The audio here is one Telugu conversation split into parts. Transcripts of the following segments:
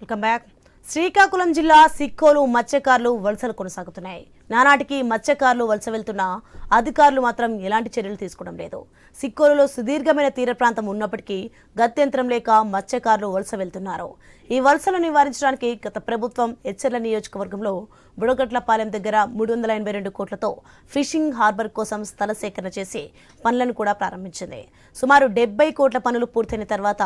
వెల్కమ్ బ్యాక్ శ్రీకాకుళం జిల్లా సిక్కోలు మత్స్యకారులు వలసలు కొనసాగుతున్నాయి. నానాటికి మత్స్యకారులు వలస వెళ్తున్నా అధికారులు మాత్రం ఎలాంటి చర్యలు తీసుకోవడం లేదు. సిక్కోలులో సుదీర్ఘమైన తీర ప్రాంతం ఉన్నప్పటికీ గత్యంతరం లేక మత్స్యకారులు వలస వెళ్తున్నారు. ఈ వలసలు నివారించడానికి గత ప్రభుత్వం ఎచ్చర్ల నియోజకవర్గంలో బుడగట్లపాలెం దగ్గర మూడు వందల ఎనభై రెండు కోట్లతో ఫిషింగ్ హార్బర్ కోసం స్థల సేకరణ చేసి పనులను కూడా ప్రారంభించింది. సుమారు డెబ్బై కోట్ల పనులు పూర్తయిన తర్వాత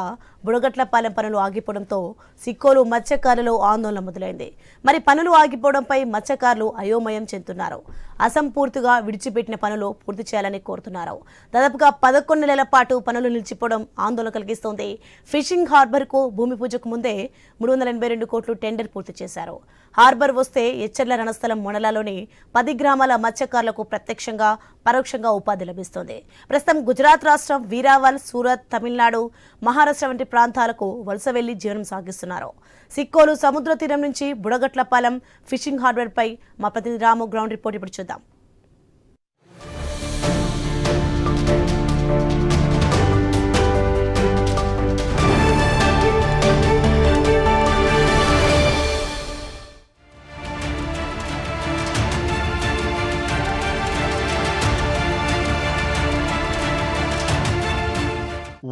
బుడగట్లపాలెం పనులు ఆగిపోవడంతో సిక్కోలు మత్స్యకారులలో ఆందోళన మొదలైంది. మరి పనులు ఆగిపోవడంపై మత్స్యకారులు అయోమయం చెందుతున్నారు. అసంపూర్తిగా విడిచిపెట్టిన పనులు పూర్తి చేయాలని కోరుతున్నారు. దాదాపుగా పదకొండు నెలల పాటు పనులు నిలిచిపోవడం ఆందోళన కలిగిస్తోంది. ఫిషింగ్ హార్బర్కు భూమి పూజకు ముందే మూడు వందల ఎనభై రెండు కోట్లు టెండర్ పూర్తి చేశారు. హార్బర్ వస్తే ఎచ్చర్ల రణస్థలం మండలాలోని పది గ్రామాల మత్స్యకారులకు ప్రత్యక్షంగా పరోక్షంగా ఉపాధి లభిస్తోంది. ప్రస్తుతం గుజరాత్ రాష్ట్రం వీరావల్ సూరత్ తమిళనాడు మహారాష్ట్ర వంటి ప్రాంతాలకు వలస వెళ్ళి జీవనం సాగిస్తున్నారు. సిక్కోలు సముద్ర తీరం నుంచి బుడగట్లపాలెం ఫిషింగ్ హార్డ్వేర్పై పై మా ప్రతినిధి రాము గ్రౌండ్ రిపోర్ట్ ఇప్పుడు చూద్దాం.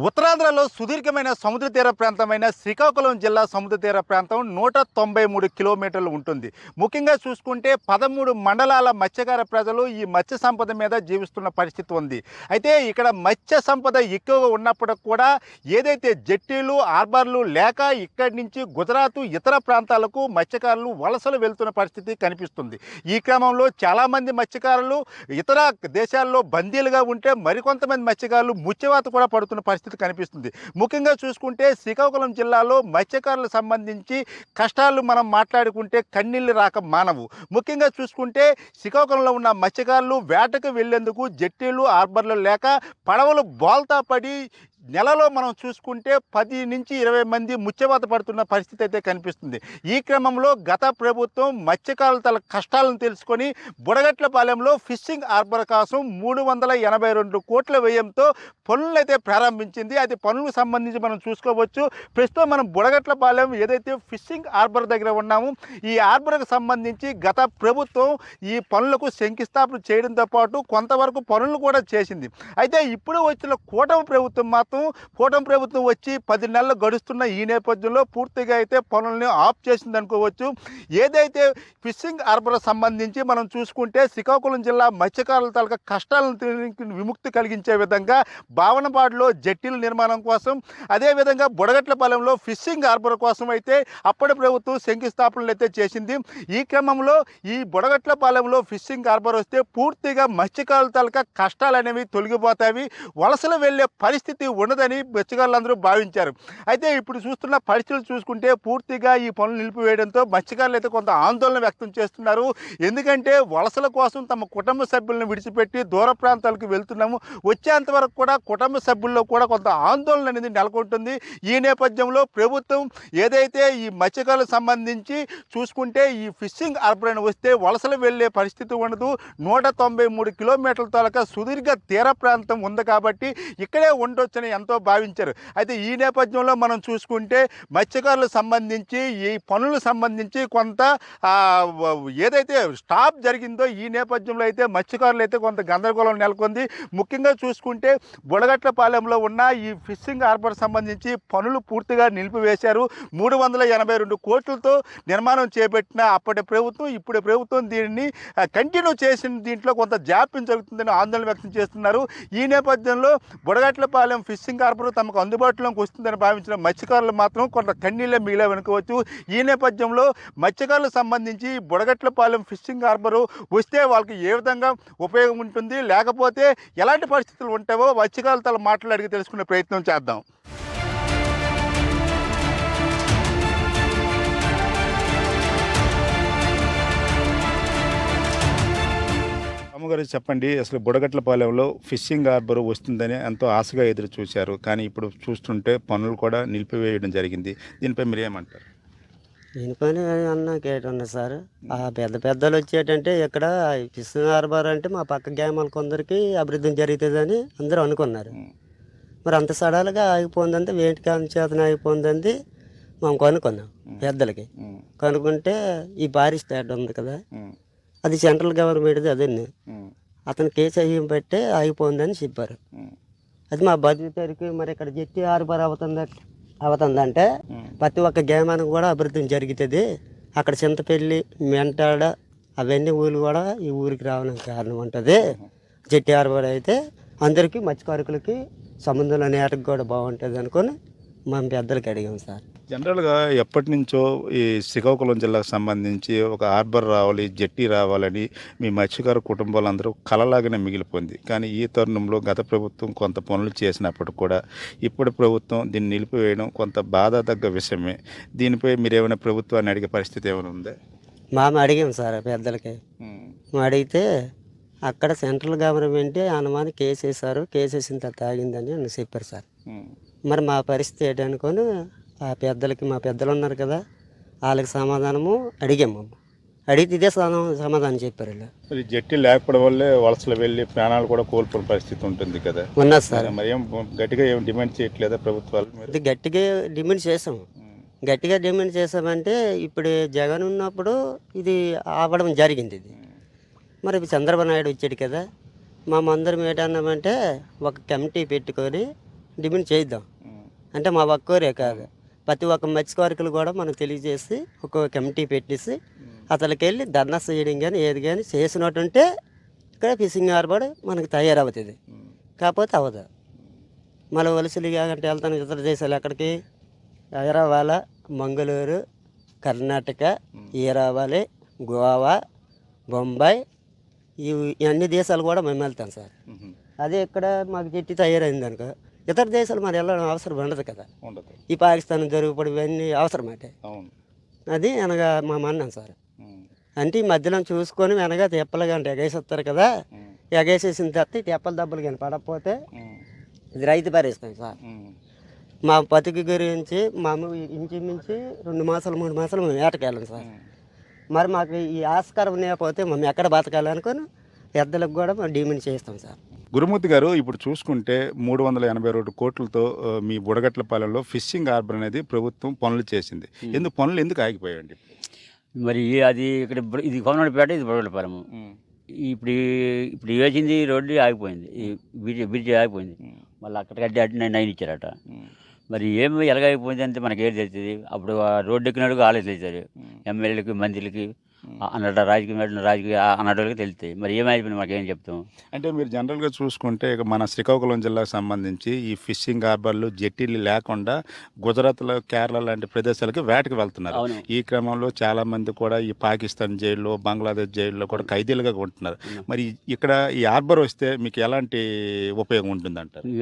ఉత్తరాంధ్రలో సుదీర్ఘమైన సముద్ర తీర ప్రాంతమైన శ్రీకాకుళం జిల్లా సముద్ర తీర ప్రాంతం నూట తొంభై మూడు కిలోమీటర్లు ఉంటుంది. ముఖ్యంగా చూసుకుంటే పదమూడు మండలాల మత్స్యకార ప్రజలు ఈ మత్స్య సంపద మీద జీవిస్తున్న పరిస్థితి ఉంది. అయితే ఇక్కడ మత్స్య సంపద ఎక్కువగా ఉన్నప్పటికి కూడా ఏదైతే జట్టీలు హార్బర్లు లేక ఇక్కడి నుంచి గుజరాత్ ఇతర ప్రాంతాలకు మత్స్యకారులు వలసలు వెళ్తున్న పరిస్థితి కనిపిస్తుంది. ఈ క్రమంలో చాలామంది మత్స్యకారులు ఇతర దేశాల్లో బందీలుగా ఉంటే మరికొంతమంది మత్స్యకారులు ముత్యవాత కూడా పడుతున్న పరిస్థితి కనిపిస్తుంది. ముఖ్యంగా చూసుకుంటే శ్రీకాకుళం జిల్లాలో మత్స్యకారులకు సంబంధించి కష్టాలు మనం మాట్లాడుకుంటే కన్నీళ్ళు రాక మానవు. ముఖ్యంగా చూసుకుంటే శ్రీకాకుళంలో ఉన్న మత్స్యకారులు వేటకు వెళ్ళేందుకు జట్టీలు హార్బర్లు లేక పడవలు బోల్తా పడి నెలలో మనం చూసుకుంటే పది నుంచి ఇరవై మంది ముచ్చబాత పడుతున్న పరిస్థితి అయితే కనిపిస్తుంది. ఈ క్రమంలో గత ప్రభుత్వం మత్స్యకారుల తల కష్టాలను తెలుసుకొని బుడగట్లపాలెంలో ఫిషింగ్ హార్బర్ కోసం మూడు వందల ఎనభై రెండు కోట్ల వ్యయంతో పనులు అయితే ప్రారంభించింది. అది పనులకు సంబంధించి మనం చూసుకోవచ్చు. ప్రస్తుతం మనం బుడగట్లపాలెం ఏదైతే ఫిషింగ్ హార్బర్ దగ్గర ఉన్నామో ఈ హార్బర్కు సంబంధించి గత ప్రభుత్వం ఈ పనులకు శంకుస్థాపన చేయడంతో పాటు కొంతవరకు పనులు కూడా చేసింది. అయితే ఇప్పుడు వచ్చిన కూటమి ప్రభుత్వం మాత్రం కూటమి ప్రభుత్వం వచ్చి పది నెలలు గడుస్తున్న ఈ నేపథ్యంలో పూర్తిగా అయితే పనుల్ని ఆఫ్ చేసింది అనుకోవచ్చు. ఏదైతే ఫిషింగ్ హార్బర్ సంబంధించి మనం చూసుకుంటే శ్రీకాకుళం జిల్లా మత్స్యకారుల తాలూకా కష్టాలను విముక్తి కలిగించే విధంగా భావనపాడులో జట్టీల నిర్మాణం కోసం అదేవిధంగా బుడగట్లపాలెంలో ఫిషింగ్ హార్బర్ కోసం అయితే అప్పటి ప్రభుత్వం శంకుస్థాపనలు అయితే చేసింది. ఈ క్రమంలో ఈ బుడగట్లపాలెంలో ఫిషింగ్ హార్బర్ వస్తే పూర్తిగా మత్స్యకారుల తాలూకా కష్టాలు అనేవి తొలగిపోతాయి. వలసలు వెళ్ళే పరిస్థితి ఉండదని మత్స్యకారులందరూ భావించారు. అయితే ఇప్పుడు చూస్తున్న పరిస్థితులు చూసుకుంటే పూర్తిగా ఈ పనులు నిలిపివేయడంతో మత్స్యకారులు అయితే కొంత ఆందోళన వ్యక్తం చేస్తున్నారు. ఎందుకంటే వలసల కోసం తమ కుటుంబ సభ్యులను విడిచిపెట్టి దూర ప్రాంతాలకు వెళ్తున్నాము. వచ్చేంత వరకు కూడా కుటుంబ సభ్యుల్లో కూడా కొంత ఆందోళన అనేది నెలకొంటుంది. ఈ నేపథ్యంలో ప్రభుత్వం ఏదైతే ఈ మత్స్యకారులకు సంబంధించి చూసుకుంటే ఈ ఫిషింగ్ అర్బన్ వస్తే వలసలు వెళ్ళే పరిస్థితి ఉండదు. నూట తొంభై మూడు కిలోమీటర్ల తాలూకా సుదీర్ఘ తీర ప్రాంతం ఉంది కాబట్టి ఇక్కడే ఉండొచ్చని ఎంతో భావించారు. అయితే ఈ నేపథ్యంలో మనం చూసుకుంటే మత్స్యకారులకు సంబంధించి ఈ పనులకు సంబంధించి కొంత ఏదైతే స్టాప్ జరిగిందో ఈ నేపథ్యంలో అయితే మత్స్యకారులు అయితే కొంత గందరగోళం నెలకొంది. ముఖ్యంగా చూసుకుంటే బుడగట్లపాలెంలో ఉన్న ఈ ఫిషింగ్ హార్బర్ సంబంధించి పనులు పూర్తిగా నిలిపివేశారు. మూడు వందల ఎనభై రెండు కోట్లతో నిర్మాణం చేపట్టిన అప్పటి ప్రభుత్వం ఇప్పుడు ప్రభుత్వం దీనిని కంటిన్యూ చేసిన దీంట్లో కొంత జాప్యం జరుగుతుందని ఆందోళన వ్యక్తం చేస్తున్నారు. ఈ నేపథ్యంలో బుడగట్లపాలెం ఫిషింగ్ ఫిషింగ్ హార్బర్ తమకు అందుబాటులోకి వస్తుందని భావించిన మత్స్యకారులు మాత్రం కొంత కన్నీళ్ళే మిగిలే వెనుకోవచ్చు. ఈ నేపథ్యంలో మత్స్యకారులకు సంబంధించి బుడగట్లపాలెం ఫిషింగ్ హార్బర్ వస్తే వాళ్ళకి ఏ విధంగా ఉపయోగం ఉంటుంది? లేకపోతే ఎలాంటి పరిస్థితులు ఉంటావో మత్స్యకారులతో మాట్లాడి తెలుసుకునే ప్రయత్నం చేద్దాం. అమ్మగారు చెప్పండి. అసలు బుడగట్లపాలెంలో ఫిషింగ్ హార్బర్ వస్తుందని ఎంతో ఆశగా ఎదురు చూశారు. కానీ ఇప్పుడు చూస్తుంటే పనులు కూడా నిలిపివేయడం జరిగింది. దీనిపై మీరు ఏమంటారు? దీనిపైన అన్నాకేటన్నా సార్ ఆ పెద్ద పెద్దలు వచ్చేటంటే ఇక్కడ ఫిషింగ్ హార్బర్ అంటే మా పక్క గ్రామాల కొందరికి అభివృద్ధి జరుగుతుందని అందరూ అనుకున్నారు. మరి అంత సడన్గా ఆగిపోయిందంటే వేటి కాలం చేతన ఆగిపోయిందంది మనం కొనుక్కున్నాం పెద్దలకి. కనుక్కుంటే ఈ పారిస్ స్టాట్ ఉంది కదా. అది సెంట్రల్ గవర్నమెంట్ది అదండి అతను కేసు అయ్యం బట్టే ఆగిపోయిందని చెప్పారు. అది మా బతుకుతారికి మరి ఇక్కడ జట్టి ఆరుబారు అవుతుంది అవుతుందంటే ప్రతి ఒక్క గ్రామానికి కూడా అభివృద్ధి జరుగుతుంది. అక్కడ చింతపల్లి మెంటాడ అవన్నీ ఊళ్ళు కూడా ఈ ఊరికి రావడానికి కారణం ఉంటుంది. జట్టి ఆరుబారు అయితే అందరికీ మత్స్యకారుకులకి సముద్రంలో నేటకు కూడా బాగుంటుంది అనుకొని మా పెద్దలకి అడిగాం సార్. జనరల్గా ఎప్పటి నుంచో ఈ శ్రీకాకుళం జిల్లాకు సంబంధించి ఒక హార్బర్ రావాలి జట్టి రావాలని మీ మత్స్యకార కుటుంబాలందరూ కలలాగానే మిగిలిపోయింది. కానీ ఈ తరుణంలో గత ప్రభుత్వం కొంత పనులు చేసినప్పుడు కూడా ఇప్పుడు ప్రభుత్వం దీన్ని నిలిపివేయడం కొంత బాధాతగ్గ విషయమే. దీనిపై మీరు ఏమైనా ప్రభుత్వాన్ని అడిగే పరిస్థితి ఏమైనా ఉందా? మామ అడిగాం సార్ పెద్దలకి. అడిగితే అక్కడ సెంట్రల్ గవర్నమెంట్ అనుమానం కేసు వేశారు కేసు వేసిన తర్వాత ఆగిందని చెప్పారు సార్. మరి మా పరిస్థితి ఏంటనుకొని ఆ పెద్దలకి మా పెద్దలు ఉన్నారు కదా వాళ్ళకి సమాధానము అడిగాము అడిగితే ఇదే సమాధానం చెప్పారు వీళ్ళు. జట్టి లేకపోవడం వల్లే వలసలు వెళ్ళి ప్రాణాలు కూడా కోల్పోయిన పరిస్థితి ఉంటుంది కదా. ఉన్నది సార్. మరి ఏం గట్టిగా ఏం డిమాండ్ చేయట్లేదా ప్రభుత్వాలు గట్టిగా డిమాండ్ చేసాము గట్టిగా డిమాండ్ చేసామంటే ఇప్పుడు జగన్ ఉన్నప్పుడు ఇది ఆపడం జరిగింది ఇది. మరి చంద్రబాబు నాయుడు వచ్చాడు కదా మా అందరం ఏంటన్నామంటే ఒక కమిటీ పెట్టుకొని డిమాండ్ చేద్దాం. అంటే మా ఒక్కోరే కాదు. ప్రతి ఒక్క మత్స్యకారుకులు కూడా మనం తెలియజేసి ఒక కమిటీ పెట్టేసి అతనికి వెళ్ళి ధర్నా చేయడం కానీ ఏది కానీ చేసినట్టుంటే ఇక్కడ ఫిషింగ్ హార్బర్ మనకు తయారవుతుంది. కాకపోతే అవ్వదు. మళ్ళీ వలసలు అంటే వెళ్తాను ఇతర దేశాలు ఎక్కడికి? హైదరాబాద్ మంగళూరు కర్ణాటక ఈరావాలి గోవా బొంబాయి ఈ అన్ని దేశాలు కూడా మేము వెళ్తాం సార్. అదే ఇక్కడ మాకు చెట్టి తయారైంది అనుకో ఇతర దేశాలు మరి వెళ్ళడం అవసరం ఉండదు కదా. ఉండదు. ఈ పాకిస్తాన్ జరుగుబడి ఇవన్నీ అవసరమాట అవును. అది అనగా మా మన్నాం సార్. అంటే ఈ మధ్యలో చూసుకొని వెనక తెప్పలు కానీ ఎగేసేస్తారు కదా. ఎగేసేసిన తర్వాత తెప్పల దెబ్బలు కానీ పడకపోతే ఇది రైతు పరిస్తాం సార్. మా బతుకు గురించి మా ఇంచుమించి రెండు మాసాలు మూడు మాసాలు మేము వేటకెళ్ళాం సార్. మరి మాకు ఈ ఆస్కారం లేకపోతే మేము ఎక్కడ బతకాలనుకొని పెద్దలకు కూడా మేము డిమాండ్ చేస్తాం సార్. గురుమూర్తి గారు ఇప్పుడు చూసుకుంటే మూడు వందల ఎనభై రెండు కోట్లతో మీ బుడగట్లపాలెంలో ఫిషింగ్ హార్బర్ అనేది ప్రభుత్వం పనులు చేసింది. ఎందుకు పనులు ఎందుకు ఆగిపోయాయండి? మరి అది ఇక్కడ ఇది కోమనాడుపేట ఇది బుడగలపాలెము ఇప్పుడు ఇప్పుడు వేసింది రోడ్డు ఆగిపోయింది. ఈ బ్రిడ్జ్ బ్రిడ్జ్ ఆగిపోయింది. మళ్ళీ అక్కడ కట్టి అటు నైన్ ఇచ్చారట. మరి ఏమి ఎలాగైపోయింది అంటే మనకి ఏది తెలుస్తుంది అప్పుడు ఆ రోడ్డు ఎక్కినట్టుగా ఆలోచన తెలుస్తుంది ఎమ్మెల్యేలకి మంత్రులకి అన్నట్టు రాజకీయ రాజకీయ అన్నట్టుగా తెలుస్తాయి. మరి ఏమైపోయింది మాకేం చెప్తాం? అంటే మీరు జనరల్గా చూసుకుంటే మన శ్రీకాకుళం జిల్లాకు సంబంధించి ఈ ఫిషింగ్ హార్బర్లు జట్టీలు లేకుండా గుజరాత్లో కేరళ లాంటి ప్రదేశాలకి వేటకి వెళ్తున్నారు. ఈ క్రమంలో చాలా మంది కూడా ఈ పాకిస్తాన్ జైల్లో బంగ్లాదేశ్ జైల్లో కూడా ఖైదీలుగా ఉంటున్నారు. మరి ఇక్కడ ఈ హార్బర్ వస్తే మీకు ఎలాంటి ఉపయోగం ఉంటుందంటారు? ఈ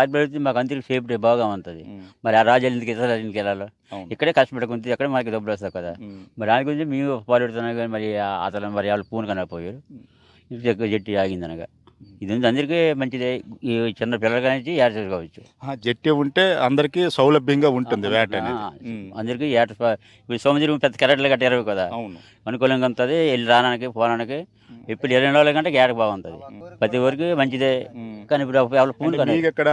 ఆర్బర్ అయితే మాకు అందరికి సేఫ్టీ బాగా ఉంటుంది. మరి ఆ రాజాలు ఎందుకు ఇతర ఎందుకు వెళ్ళాలి? ఇక్కడే కష్టపడుకుంటే ఎక్కడ మనకి డబ్బులు వస్తాయి కదా. మరి దాని గురించి మేము పాల్గొడుతున్నాం కానీ మరి అతను మరి వాళ్ళు పూన్ కనకపోయారు జట్టి ఆగింది అనగా ఇది అందరికీ మంచిదే. ఈ చిన్న పిల్లల నుంచి ఏడ చేసుకోవచ్చు. ఆ, జట్టి ఉంటే అందరికీ సౌలభ్యంగా ఉంటుంది వేట. అందరికీ ఏట ఇప్పుడు సముద్రం పెద్ద కెరట్లు కట్టారు కదా. అవును. అనుకూలంగా ఉంటుంది వెళ్ళి రావడానికి పోవడానికి ఇప్పుడు ఇరవై రోజుల కంటే ఏటకు బాగుంటుంది. ప్రతి ఊరికి మంచిదే. కానీ ఇప్పుడు ఇక్కడ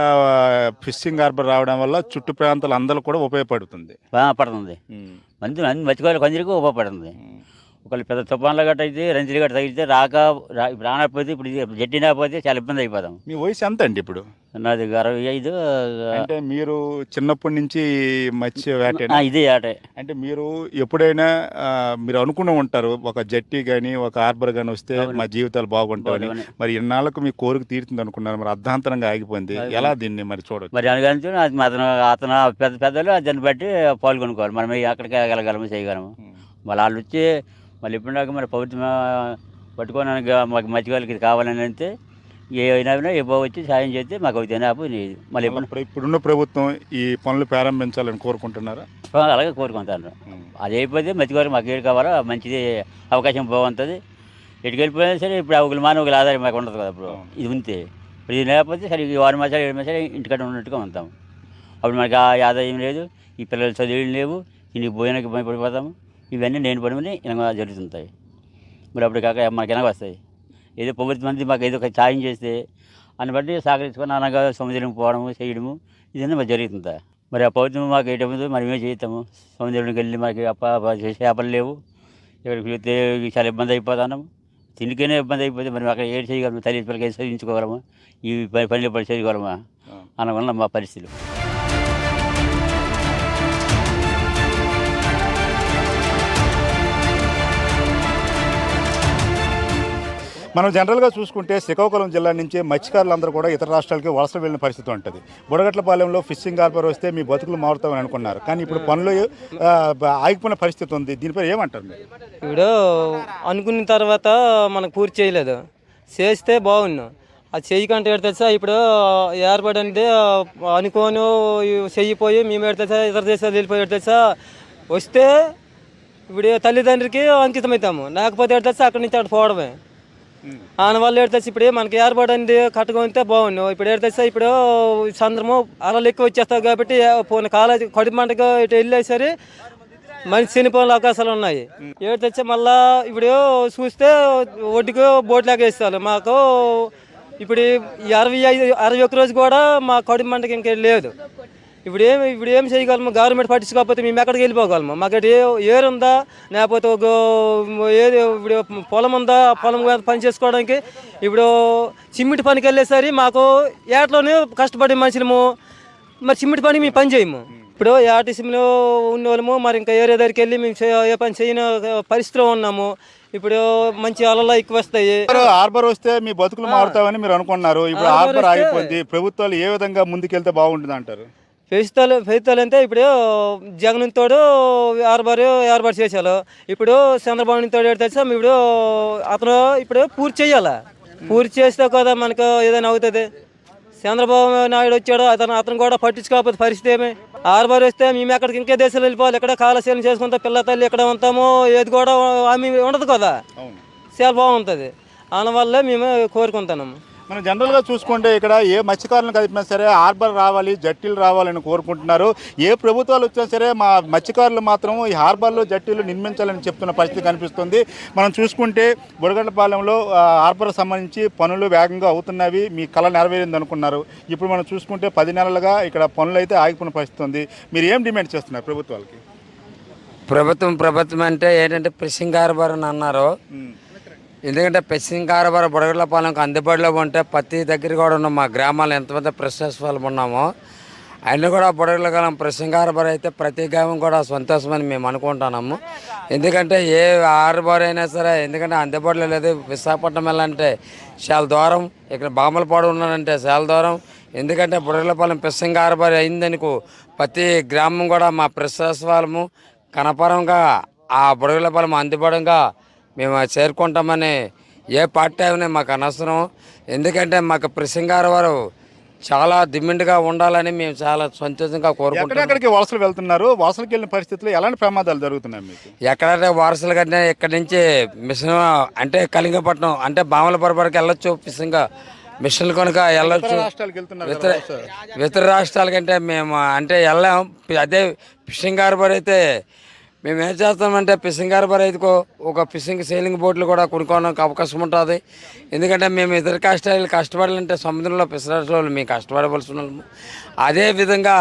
ఫిషింగ్ హార్బర్ రావడం వల్ల చుట్టు ప్రాంతాలు అందరూ కూడా ఉపయోగపడుతుంది. పడుతుంది. మంచి మంది మత్స్యకారులకు అందరికీ ఉపయోగపడుతుంది. ఒకళ్ళు పెద్ద తుఫాన్లు గట్ట అయితే రంచులు గట్ట తగిలితే రాక ఇప్పుడు రానకపోతే ఇప్పుడు ఇది జట్టి రాకపోతే చాలా ఇబ్బంది అయిపోతాం. మీ వయసు ఎంత అండి ఇప్పుడు? నాది అరవై ఐదు అంటే మీరు చిన్నప్పటి నుంచి మత్స్య వేట ఇదే ఆటే. అంటే మీరు ఎప్పుడైనా మీరు అనుకుని ఉంటారు ఒక జట్టి కానీ ఒక హార్బర్ కానీ వస్తే మా జీవితాలు బాగుంటాయని. మరి ఇన్నాళ్ళకు మీ కోరిక తీరుతుంది అనుకున్నారు మరి అర్ధాంతరంగా ఆగిపోయింది. ఎలా దీన్ని మరి చూడొచ్చు? మరి అనుగురించి అతను అతను పెద్ద పెద్దలు దాన్ని బట్టి పాల్గొనుకోవాలి. మనం అక్కడికి వెళ్ళగలము చేయగలము. మళ్ళీ వాళ్ళు వచ్చి మళ్ళీ ఇప్పుడు మరి ప్రభుత్వం పట్టుకోవడానికి మాకు మత్స్యకారులకి ఇది కావాలని అంటే ఏ అయినా ఏ వచ్చి సాయం చేస్తే మాకు అవుతాయి మళ్ళీ మళ్ళీ ఇప్పుడు ఇప్పుడు- ఇప్పుడున్న ప్రభుత్వం ఈ పనులు ప్రారంభించాలని కోరుకుంటున్నారా? అలాగే కోరుకుంటాను అది అయిపోతే మత్స్యకారు మాకు ఏడు కావాలో మంచిది అవకాశం బాగుంటుంది ఎటుకు వెళ్ళిపోయినా సరే ఇప్పుడు ఒకరి మానవుల ఆధారం మాకు ఉండదు కదా ఇప్పుడు. ఇది ఉంటే. ఇప్పుడు ఇది లేకపోతే సరే ఈ ఆరు మాసాలు ఏడు మాసాలు ఇంటికాడ ఉన్నట్టుగా ఉంటాం. అప్పుడు మనకి ఆ ఆదాయం లేదు ఈ పిల్లల చదువులు లేవు ఇంటికి భోజనానికి పడిపోతాము ఇవన్నీ నేను పడిమని ఇలా జరుగుతుంటాయి. మరి అప్పుడు కాక మనకి ఎనగ వస్తాయి. ఏదో ప్రభుత్వం మంది మాకు ఏదో ఒక సాయం చేస్తే అని బట్టి సహకరించుకొని అనగా సముద్రం పోవడము చేయడము ఇదన్నీ మాకు జరుగుతుందా మరి ఆ ప్రభుత్వం మాకు ఏటప్పుడు మరి మేము చేస్తాము. సముద్రంలోకి వెళ్ళి మాకు అప్ప చేపలు లేవు. ఇక్కడికి వెళ్తే చాలా ఇబ్బంది అయిపోతున్నాము తిండికైనా ఇబ్బంది అయిపోతే మరి అక్కడ ఏడు చేయగలము? తల్లి పిల్లలకి చదివించుకోగలమా? ఈ పని పనిలో పడి చేయగలమా అనవల్ల మా పరిస్థితులు. మనం జనరల్గా చూసుకుంటే శ్రీకాకుళం జిల్లా నుంచి మత్స్యకారులందరూ కూడా ఇతర రాష్ట్రాలకి వలస వెళ్ళిన పరిస్థితి ఉంటుంది. బుడగట్లపాలెంలో ఫిషింగ్ హార్బర్ వస్తే మీ బతుకులు మారుతామని అనుకున్నారు. కానీ ఇప్పుడు పనులు ఆ, ఆగిపోయిన పరిస్థితి ఉంది. దీనిపై ఏమంటారు మీరు? ఇప్పుడు అనుకున్న తర్వాత మనకు పూర్తి చేయలేదు. చేస్తే బాగుండు. అది చేయకంటే తెలుసా? ఇప్పుడు ఏర్పడి అంటే అనుకోను చెయ్యిపోయి మేము తెలుసా? ఇతర దేశాలు వెళ్ళిపోయి తెలుసా? వస్తే ఇప్పుడు తల్లిదండ్రికి అంకితం అవుతాము లేకపోతే తెలుసా? అక్కడి నుంచి అక్కడ పోవడమే. దానివల్ల ఏడు తెలుసు ఇప్పుడు మనకి ఏర్పడింది కట్టుకుంటే బాగుండు. ఇప్పుడు ఏడు ఇప్పుడు చంద్రము అలలు ఎక్కువ వచ్చేస్తావు కాబట్టి పోనీ కాలేజీ కడుపు మంటకు ఇటు వెళ్ళేసరి మంచి చనిపోయిన అవకాశాలు ఉన్నాయి. ఏడు తెచ్చి మళ్ళా ఇప్పుడు చూస్తే ఒడ్డుకు బోట్లాగా వేస్తారు. మాకు ఇప్పుడు ఈ అరవై ఐదు అరవై ఒక్క రోజు కూడా మా కడుపు మంటకి ఇంకేం లేదు. ఇప్పుడు ఏం ఇప్పుడు ఏం చేయగలము? గవర్నమెంట్ పట్టించుకోకపోతే మేము ఎక్కడికి వెళ్ళిపోగలము? మాకు అటు ఏ- ఏరు ఉందా? లేకపోతే ఒక ఏది ఇప్పుడు పొలం ఉందా? పొలం పని చేసుకోవడానికి ఇప్పుడు చిమ్మిటి పనికి వెళ్ళేసరి మాకు ఏటలోనే కష్టపడే మనుషులము. మరి చిమ్మిటి పని మేము పని చేయము. ఇప్పుడు ఆర్టీసీలో ఉన్న వాళ్ళము మరి ఇంకా ఏరియా దగ్గరికి వెళ్ళి మేము ఏ పని చేయని పరిస్థితిలో ఉన్నాము. ఇప్పుడు మంచి అలలు ఎక్కువ వస్తాయి. హార్బర్ వస్తే మీ బతుకులు మారుతామని మీరు అనుకున్నారు. ఇప్పుడు హార్బర్ ఆగిపోయింది. ప్రభుత్వాలు ఏ విధంగా ముందుకెళ్తే బాగుంటుంది అంటారు ఫెయిస్తాలు ఫెయిస్తాలు అంటే ఇప్పుడు జగన్ తోడు ఆరుబారు ఆరుబారు చేశారు. ఇప్పుడు చంద్రబాబు తోడు తెలుసా? ఇప్పుడు అతను ఇప్పుడు పూర్తి చేయాలి? పూర్తి చేస్తే కదా మనకు ఏదైనా అవుతుంది. చంద్రబాబు నాయుడు వచ్చాడు అతను అతను కూడా పట్టించుకోకపోతే పరిస్థితి ఏమి? ఆరుబారు వస్తే మేము ఎక్కడికి ఇంకే దేశాలు వెళ్ళిపోవాలి. ఎక్కడ కాలశీలం చేసుకుంటా పిల్ల తల్లి ఎక్కడ ఉంటామో ఏది కూడా హామీ ఉండదు కదా. చాలా బాగుంటుంది. అందువల్ల మేము కోరుకుంటున్నాము. మనం జనరల్గా చూసుకుంటే ఇక్కడ ఏ మత్స్యకారులను కలిపినా సరే హార్బర్ రావాలి జట్టీలు రావాలని కోరుకుంటున్నారు. ఏ ప్రభుత్వాలు వచ్చినా సరే మా మత్స్యకారులు మాత్రం ఈ హార్బర్లో జట్టీలు నిర్మించాలని చెప్తున్న పరిస్థితి కనిపిస్తుంది. మనం చూసుకుంటే బుడగడ్డపాలెంలో ఆ, హార్బర్ సంబంధించి పనులు వేగంగా అవుతున్నవి. మీ కళ నెరవేరింది అనుకున్నారు ఇప్పుడు మనం చూసుకుంటే పది నెలలుగా ఇక్కడ పనులు అయితే ఆగిపోయిన పరిస్థితి ఉంది. మీరు ఏం డిమాండ్ చేస్తున్నారు ప్రభుత్వాలకి? ప్రభుత్వం ప్రభుత్వం అంటే ఏంటంటే ఫిషింగ్ హార్బర్ అని అన్నారు. ఎందుకంటే పశ్చిమ హార్బర్ బుడగలపాలెంకి అందుబాటులో ఉంటే ప్రతి దగ్గర కూడా ఉన్న మా గ్రామాలు ఎంతమంది ప్రెషర్స్ వాళ్ళు ఉన్నామో అన్నీ కూడా బుడగలకాలం ఫిషింగ్ హార్బర్ అయితే ప్రతి గ్రామం కూడా సంతోషమని మేము అనుకుంటున్నాము. ఎందుకంటే ఏ హార్బర్ అయినా సరే ఎందుకంటే అందుబాటులో లేదు విశాఖపట్నం వెళ్ళాలంటే చాలా దూరం ఇక్కడ బామలపాడు ఉన్నానంటే చాలా దూరం. ఎందుకంటే బుడగలపాలెం ఫిషింగ్ హార్బర్ అయిందనుకో ప్రతి గ్రామం కూడా మా ప్రెషర్స్ కనపరంగా ఆ బుడగలపాలెం అందుబాటుగా మేము చేరుకుంటామని ఏ పార్టీ అయినా మాకు అనవసరం. ఎందుకంటే మాకు ప్రసింగారు వారు చాలా దిమ్మిండుగా ఉండాలని మేము చాలా సంతోషంగా కోరుకుంటున్నాం. వలసలు వెళ్తున్నారు? వలసలకు వెళ్ళిన పరిస్థితుల్లో ఎలాంటి ప్రమాదాలు జరుగుతున్నాయి మీకు? ఎక్కడైతే వారసులు కంటే ఇక్కడ నుంచి మిషన్ అంటే కలింగపట్నం అంటే బామలపురం వరకు వెళ్ళొచ్చు ఫిషింగ్ మిషన్లు కనుక వెళ్ళొచ్చు. ఇతర ఇతర రాష్ట్రాల కంటే మేము అంటే వెళ్ళాం. అదే ఫిషింగ్ హార్బర్ అయితే మేము ఏం చేస్తామంటే ఫిషింగ్ హార్బర్ అయితే ఒక ఫిషింగ్ సేలింగ్ బోట్లు కూడా కొనుక్కోవడానికి అవకాశం ఉంటుంది. ఎందుకంటే మేము ఇతర కష్టాలు కష్టపడాలంటే సముద్రంలో పిసరాట్లో మేము కష్టపడవలసి ఉన్నాము అదే విధంగా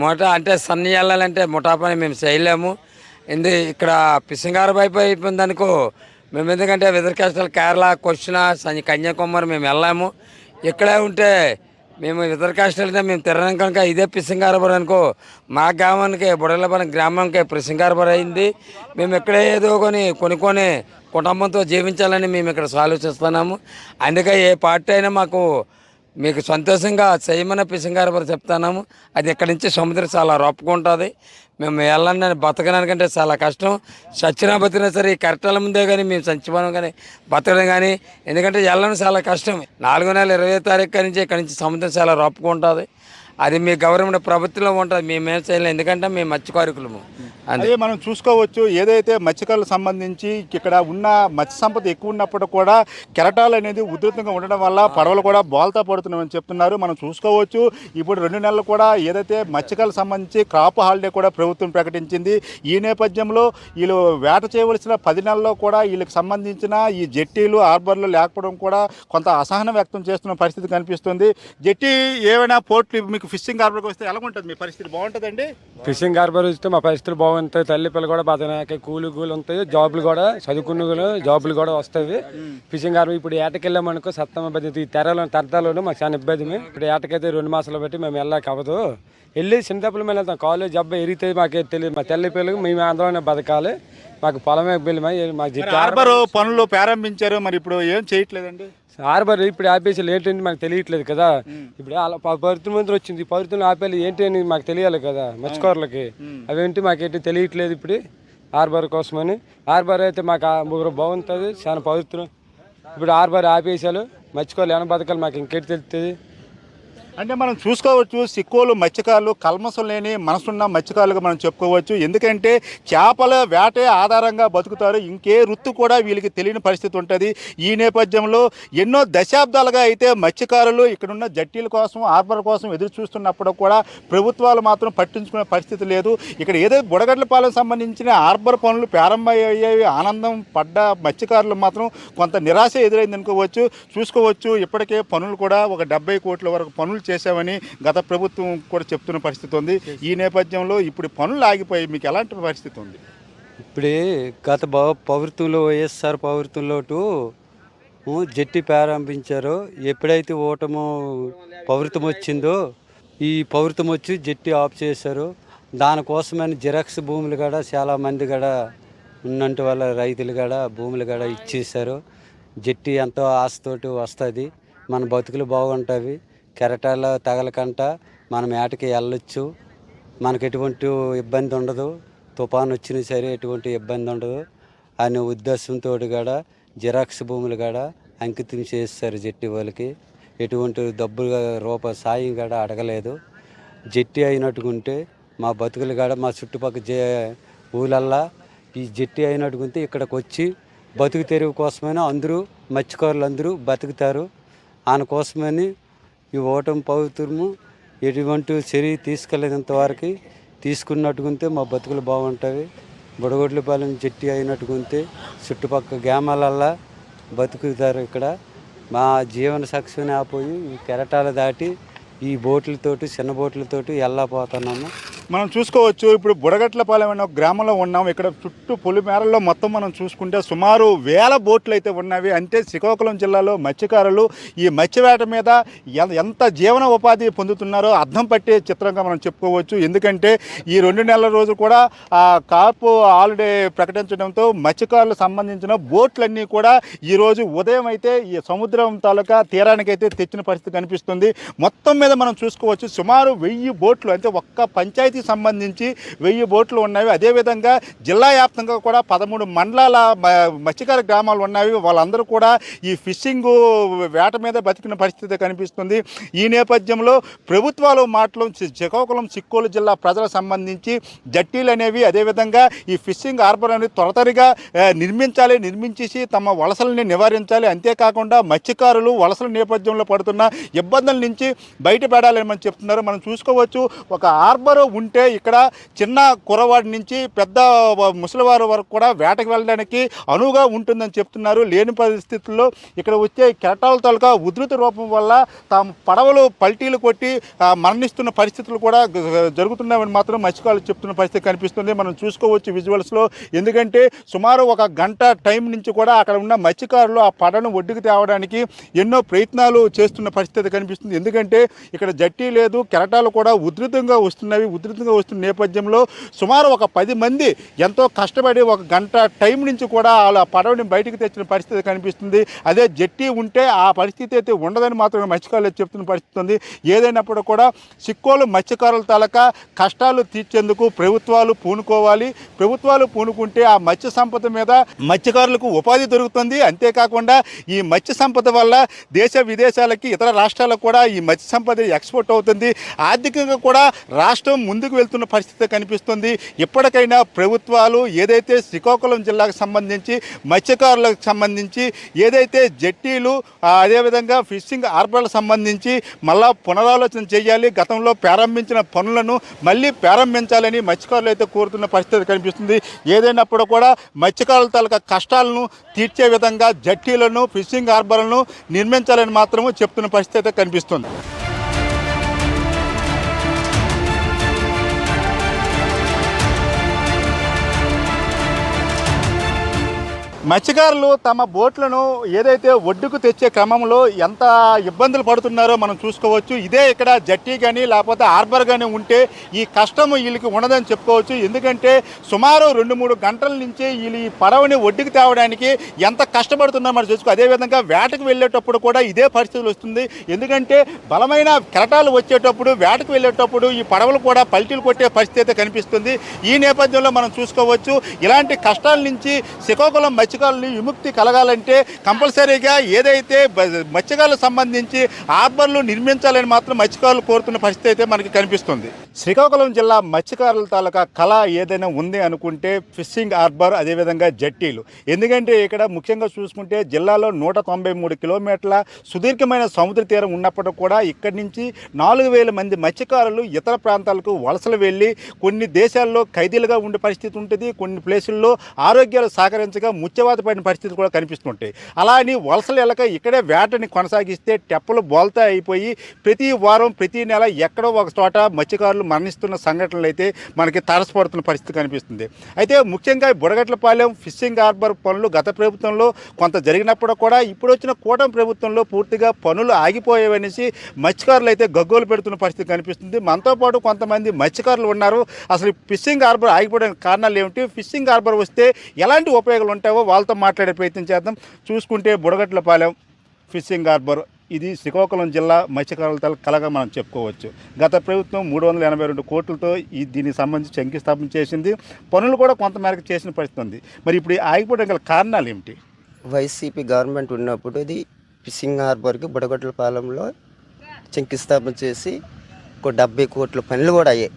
మూట అంటే సన్ని వెళ్ళాలంటే ముఠా పని మేము చేయలేము. ఎందు ఇక్కడ ఫిషింగ్ హార్బర్ అయిపోయింది అనుకో మేము ఎందుకంటే వెదర్ కష్టాలు కేరళ కొచ్చిన కన్యాకుమారి మేము వెళ్ళాము. ఇక్కడే ఉంటే మేము ఇతర కష్టాలతో మేము తిరగడం కనుక ఇదే పిసింగారబర్ అనుకో మా గ్రామానికి బుడలపల్లి గ్రామానికి ఫిషింగ్ అయింది. మేము ఇక్కడే ఏదో కొని కొనుక్కొని కుటుంబంతో జీవించాలని మేము ఇక్కడ ఆలోచిస్తున్నాము అందుకే ఏ పార్టీ అయినా మాకు మీకు సంతోషంగా చేయమని పిసంగారు వారు చెప్తున్నాము అది ఇక్కడి నుంచి సముద్రం చాలా రొప్పుకుంటుంది మేము వెళ్ళాలని బతకడానికంటే చాలా కష్టం. సచ్చినా బతికినా సరే ఈ కరెక్టాల ముందే కానీ మేము చచ్చిపోవడం కానీ బతకడం కానీ ఎందుకంటే వెళ్ళడం చాలా కష్టం. నాలుగో నెల ఇరవై తారీఖు నుంచి ఇక్కడి నుంచి సముద్రం చాలా రొప్పుకుంటుంది అది మీ గవర్నమెంట్ ప్రభుత్వంలో ఉంటుంది మేమేం చేయలేము ఎందుకంటే మేము మత్స్యకారుకులము అదే మనం చూసుకోవచ్చు ఏదైతే మత్స్యకారులకు సంబంధించి ఇక్కడ ఉన్న మత్స్య సంపద ఎక్కువ ఉన్నప్పుడు కూడా కెరటాలు అనేది ఉధృతంగా ఉండడం వల్ల పడవలు కూడా బోల్తా పడుతున్నామని చెప్తున్నారు. మనం చూసుకోవచ్చు ఇప్పుడు రెండు నెలలు కూడా ఏదైతే మత్స్యకారులకు సంబంధించి క్రాప్ హాలిడే కూడా ప్రభుత్వం ప్రకటించింది. ఈ నేపథ్యంలో వీళ్ళు వేట చేయవలసిన పది నెలల్లో కూడా వీళ్ళకి సంబంధించిన ఈ జెట్టీలు హార్బర్లు లేకపోవడం కూడా కొంత అసహనం వ్యక్తం చేస్తున్న పరిస్థితి కనిపిస్తుంది. జెట్టి ఏమైనా పోర్ట్లు మీకు మీకు ఫిషింగ్ హార్బర్కి వస్తే ఎలా ఉంటుంది? మీ పరిస్థితి బాగుంటుందండి? ఫిషింగ్ హార్బర్ వస్తే మా పరిస్థితులు బాగుంటాయి. తల్లి పిల్లలు కూడా బతకడానికి కూలి కూలి ఉంటాయి. జాబులు కూడా చదువుకున్న జాబులు కూడా వస్తాయి. ఫిషింగ్ హార్బర్ ఇప్పుడు ఏటకి వెళ్ళామనుకో సత్తమ బతి ఈ తెరలో తరతలోనే మాకు చాలా ఇబ్బంది ఇప్పుడు ఏటకైతే రెండు మాసాలు బట్టి మేము వెళ్ళాక అవ్వదు. వెళ్ళి చింతపులు మేము వెళ్తాం. కాలేజ్ జబ్బ ఎరిగితే మాకే తెలియదు. మా తల్లి పిల్లలు మేము ఆందోళన బతకాలి. మాకు పొలమే బిల్లు మాకు హార్బర్ పనులు ప్రారంభించారు మరి ఇప్పుడు ఏం చేయట్లేదండి? హార్బర్ ఇప్పుడు ఆపేసి ఏంటంటే మాకు తెలియట్లేదు కదా. ఇప్పుడు అలా మంది వచ్చింది పౌరుతులు ఆపేయాలి ఏంటి అని మాకు తెలియాలి కదా మత్స్యకారులకి. అవేంటి మాకేంటి తెలియట్లేదు ఇప్పుడు హార్బర్ కోసమని. హార్బర్ అయితే మాకు ముగ్గురు బాగుంటుంది చాలా పవిత్రం. ఇప్పుడు హార్బర్ ఆపేసాలు మర్చిపోవాలి ఏమైనా బతకాలి మాకు ఇంకేటి తెలుస్తుంది అంటే మనం చూసుకోవచ్చు సిక్కులు మత్స్యకారులు కల్మసం లేని మనసున్న మత్స్యకారులుగా మనం చెప్పుకోవచ్చు. ఎందుకంటే చేపల వేటే ఆధారంగా బతుకుతారు. ఇంకే వృత్తి కూడా వీళ్ళకి తెలియని పరిస్థితి ఉంటుంది. ఈ నేపథ్యంలో ఎన్నో దశాబ్దాలుగా అయితే మత్స్యకారులు ఇక్కడున్న జట్టీల కోసం హార్బర్ కోసం ఎదురు చూస్తున్నప్పుడు కూడా ప్రభుత్వాలు మాత్రం పట్టించుకునే పరిస్థితి లేదు. ఇక్కడ ఏదో బుడగడ్లపాలెం సంబంధించిన హార్బర్ పనులు ప్రారంభమయ్యేవి ఆనందం పడ్డ మత్స్యకారులు మాత్రం కొంత నిరాశ ఎదురైంది అనుకోవచ్చు చూసుకోవచ్చు. ఇప్పటికే పనులు కూడా ఒక డెబ్బై కోట్ల వరకు పనులు చేశామని గత ప్రభుత్వం కూడా చెప్తున్న పరిస్థితి ఉంది. ఈ నేపథ్యంలో ఇప్పుడు పనులు ఆగిపోయి మీకు ఎలాంటి పరిస్థితి ఉంది? ఇప్పుడే గత బ పౌరత్వంలో వైఎస్ఆర్ పౌరత్వంలో జట్టి ప్రారంభించారో. ఎప్పుడైతే ఓటము పౌరత్వం వచ్చిందో ఈ పౌరతం వచ్చి జట్టి ఆఫ్ చేశారు. దానికోసమని జిరాక్స్ భూములు కూడా చాలా మంది కూడా ఉన్నంటి వాళ్ళ రైతులు కూడా భూములు కూడా ఇచ్చేశారు. జట్టి ఎంతో ఆశతోటి వస్తుంది. మన బతుకులు బాగుంటాయి కెరటాలు తగలకంట మనం ఏటకి వెళ్ళొచ్చు. మనకు ఎటువంటి ఇబ్బంది ఉండదు. తుఫాన్ వచ్చినా సరే ఎటువంటి ఇబ్బంది ఉండదు. అనే ఉద్దేశంతో కూడా జిరాక్స్ భూములు కూడా అంకితం చేస్తారు జట్టి వాళ్ళకి. ఎటువంటి డబ్బు రూప సాయం కూడా అడగలేదు. జట్టి అయినట్టుకుంటే మా బతుకులు కూడా మా చుట్టుపక్కల జే ఊళ్ళల్లా ఈ జట్టి అయినట్టుకుంటే ఇక్కడికి వచ్చి బతుకు తెరువు కోసమైనా అందరూ మత్స్యకారులు అందరూ బతుకుతారు. ఆయన కోసమని ఈ ఓటమి పవిత్రము ఎటువంటి చర్య తీసుకోలేదంత వరకు తీసుకున్నట్టుకుంటే మా బతుకులు బాగుంటాయి. బుడగొడ్లపాలెం చెట్టి అయినట్టుకుంటే చుట్టుపక్కల గ్రామాలల్లా బతుకుతారు ఇక్కడ. మా జీవన సాక్ష్యం ఆపోయి ఈ కెరటాలు దాటి ఈ బోట్లతోటి చిన్న బోట్లతోటి వెళ్ళపోతున్నాము మనం చూసుకోవచ్చు ఇప్పుడు బుడగట్లపాలెం అనే ఒక గ్రామంలో ఉన్నాం. ఇక్కడ చుట్టూ పులిమేరల్లో మొత్తం మనం చూసుకుంటే సుమారు వేల బోట్లు అయితే ఉన్నవి. అంటే శ్రీకాకుళం జిల్లాలో మత్స్యకారులు ఈ మత్స్యవేట మీద ఎంత జీవన ఉపాధి పొందుతున్నారో అర్థం పట్టే చిత్రంగా మనం చెప్పుకోవచ్చు. ఎందుకంటే ఈ రెండు నెలల రోజు కూడా ఆ కార్పు హాలిడే ప్రకటించడంతో మత్స్యకారులకు సంబంధించిన బోట్లన్నీ కూడా ఈరోజు ఉదయం అయితే ఈ సముద్రం తాలూకా తీరానికి అయితే తెచ్చిన పరిస్థితి కనిపిస్తుంది. మొత్తం మీద మనం చూసుకోవచ్చు సుమారు వెయ్యి బోట్లు అంటే ఒక్క పంచాయతీ సంబంధించి వెయ్యి బోట్లు ఉన్నవి అదేవిధంగా జిల్లా వ్యాప్తంగా కూడా పదమూడు మండలాల మ- మత్స్యకార గ్రామాలు ఉన్నవి వాళ్ళందరూ కూడా ఈ ఫిషింగ్ వేట మీద బతికిన పరిస్థితి కనిపిస్తుంది. ఈ నేపథ్యంలో ప్రభుత్వాలు మాటలు శ్రీకాకుళం చిక్కోలు జిల్లా ప్రజలకు సంబంధించి జట్టీలు అనేవి అదేవిధంగా ఈ ఫిషింగ్ హార్బర్ అనేది త్వరతరిగా నిర్మించాలి నిర్మించేసి తమ వలసల్ని నివారించాలి. అంతేకాకుండా మత్స్యకారులు వలసల నేపథ్యంలో పడుతున్న ఇబ్బందుల నుంచి బయటపడాలని మనం చెప్తున్నారు. మనం చూసుకోవచ్చు ఒక హార్బర్ ఉంటే ఇక్కడ చిన్న కురవాడి నుంచి పెద్ద ముసలివారి వరకు కూడా వేటకు వెళ్ళడానికి అనువుగా ఉంటుందని చెప్తున్నారు. లేని పరిస్థితుల్లో ఇక్కడ వచ్చే కెరటాల తాలూకా ఉధృత రూపం వల్ల తాము పడవలు పల్టీలు కొట్టి మరణిస్తున్న పరిస్థితులు కూడా జరుగుతున్నాయని మాత్రం మత్స్యకారులు చెప్తున్న పరిస్థితి కనిపిస్తుంది. మనం చూసుకోవచ్చు విజువల్స్లో. ఎందుకంటే సుమారు ఒక గంట టైం నుంచి కూడా అక్కడ ఉన్న మత్స్యకారులు ఆ పడను ఒడ్డుకు తేవడానికి ఎన్నో ప్రయత్నాలు చేస్తున్న పరిస్థితి కనిపిస్తుంది. ఎందుకంటే ఇక్కడ జట్టి లేదు కెరటాలు కూడా ఉధృతంగా వస్తున్నవి ఉధృతంగా వస్తున్న నేపథ్యంలో సుమారు ఒక పది మంది ఎంతో కష్టపడి ఒక గంట టైం నుంచి కూడా వాళ్ళ పడవని బయటికి తెచ్చిన పరిస్థితి కనిపిస్తుంది. అదే జట్టి ఉంటే ఆ పరిస్థితి అయితే ఉండదని మాత్రమే మత్స్యకారులు చెప్తున్న పరిస్థితి ఉంది. ఏదైనప్పుడు కూడా సిక్కోలు మత్స్యకారుల తాలూకా కష్టాలు తీర్చేందుకు ప్రభుత్వాలు పూనుకోవాలి. ప్రభుత్వాలు పూనుకుంటే ఆ మత్స్య సంపద మీద మత్స్యకారులకు ఉపాధి దొరుకుతుంది. అంతేకాకుండా ఈ మత్స్య సంపద వల్ల దేశ విదేశాలకి ఇతర రాష్ట్రాలకు కూడా ఈ మత్స్య సంపద ఎక్స్పోర్ట్ అవుతుంది. ఆర్థికంగా కూడా రాష్ట్రం ముందు ముందుకు వెళ్తున్న పరిస్థితి కనిపిస్తుంది. ఎప్పటికైనా ప్రభుత్వాలు ఏదైతే శ్రీకాకుళం జిల్లాకు సంబంధించి మత్స్యకారులకు సంబంధించి ఏదైతే జట్టీలు అదేవిధంగా ఫిషింగ్ హార్బర్లకు సంబంధించి మళ్ళా పునరాలోచన చేయాలి గతంలో ప్రారంభించిన పనులను మళ్ళీ ప్రారంభించాలని మత్స్యకారులు అయితే కోరుతున్న పరిస్థితి కనిపిస్తుంది. ఏదైనప్పుడు కూడా మత్స్యకారుల తాలూకా కష్టాలను తీర్చే విధంగా జట్టీలను ఫిషింగ్ హార్బర్లను నిర్మించాలని మాత్రము చెప్తున్న పరిస్థితి అయితే కనిపిస్తుంది. మత్స్యకారులు తమ బోట్లను ఏదైతే ఒడ్డుకు తెచ్చే క్రమంలో ఎంత ఇబ్బందులు పడుతున్నారో మనం చూసుకోవచ్చు. ఇదే ఇక్కడ జట్టి కానీ లేకపోతే హార్బర్ కానీ ఉంటే ఈ కష్టం వీళ్ళకి ఉండదని చెప్పుకోవచ్చు. ఎందుకంటే సుమారు రెండు మూడు గంటల నుంచి వీళ్ళు ఈ పడవని ఒడ్డుకు తేవడానికి ఎంత కష్టపడుతున్నారో మనం చూసుకో అదేవిధంగా వేటకు వెళ్ళేటప్పుడు కూడా ఇదే పరిస్థితులు వస్తుంది. ఎందుకంటే బలమైన కెరటాలు వచ్చేటప్పుడు వేటకు వెళ్ళేటప్పుడు ఈ పడవలు కూడా పల్టీలు కొట్టే పరిస్థితి అయితే కనిపిస్తుంది. ఈ నేపథ్యంలో మనం చూసుకోవచ్చు ఇలాంటి కష్టాల నుంచి శ్రీకాకుళం మత్స్యకారులు విముక్తి కలగాలంటే కంపల్సరీగా ఏదైతే మత్స్యకారులకు సంబంధించి హార్బర్లు నిర్మించాలని మాత్రం మత్స్యకారులు కోరుతున్న పరిస్థితి అయితే మనకి కనిపిస్తుంది. శ్రీకాకుళం జిల్లా మత్స్యకారుల తాలూకా కళ ఏదైనా ఉంది అనుకుంటే ఫిషింగ్ హార్బర్ అదేవిధంగా జట్టీలు. ఎందుకంటే ఇక్కడ ముఖ్యంగా చూసుకుంటే జిల్లాలో నూట తొంభై మూడు కిలోమీటర్ల సుదీర్ఘమైన సముద్ర తీరం ఉన్నప్పటికీ కూడా ఇక్కడి నుంచి నాలుగు వేల మంది మత్స్యకారులు ఇతర ప్రాంతాలకు వలసలు వెళ్ళి కొన్ని దేశాల్లో ఖైదీలుగా ఉండే పరిస్థితి ఉంటుంది. కొన్ని ప్లేసుల్లో ఆరోగ్యాలు సహకరించగా ముత్యవాత పడిన పరిస్థితి కూడా కనిపిస్తుంటాయి అలా అని వలసలు వెళ్ళక ఇక్కడే వేటని కొనసాగిస్తే టెప్పలు బోల్తా అయిపోయి ప్రతి వారం ప్రతి నెల ఎక్కడో ఒక చోట మత్స్యకారులు మరణిస్తున్న సంఘటనలు అయితే మనకి తారసపడుతున్న పరిస్థితి కనిపిస్తుంది. అయితే ముఖ్యంగా బుడగట్లపాలెం ఫిషింగ్ హార్బర్ పనులు గత ప్రభుత్వంలో కొంత జరిగినప్పుడు కూడా ఇప్పుడు వచ్చిన కూటమి ప్రభుత్వంలో పూర్తిగా పనులు ఆగిపోయావనేసి మత్స్యకారులు అయితే గగ్గోలు పెడుతున్న పరిస్థితి కనిపిస్తుంది. మనతో పాటు కొంతమంది మత్స్యకారులు ఉన్నారు. అసలు ఫిషింగ్ హార్బర్ ఆగిపోవడానికి కారణాలు ఏమిటి? ఫిషింగ్ హార్బర్ వస్తే ఎలాంటి ఉపయోగాలు ఉంటాయో వాళ్ళతో మాట్లాడే ప్రయత్నం చేద్దాం. చూసుకుంటే బుడగట్లపాలెం ఫిషింగ్ హార్బర్ ఇది శ్రీకాకుళం జిల్లా మత్స్యకారుల తల కలగా మనం చెప్పుకోవచ్చు. గత ప్రభుత్వం మూడు వందల ఎనభై రెండు కోట్లతో ఈ దీనికి సంబంధించి శంకుస్థాపన చేసింది. పనులు కూడా కొంతమేరకు చేసిన పరిస్థితి ఉంది. మరి ఇప్పుడు ఆగిపోవడం గల కారణాలు ఏమిటి? వైసీపీ గవర్నమెంట్ ఉన్నప్పుడు ఇది ఫిషింగ్ హార్బర్కి బుడగొట్ల పాలెంలో శంకుస్థాపన చేసి ఒక డెబ్బై కోట్ల పనులు కూడా అయ్యాయి.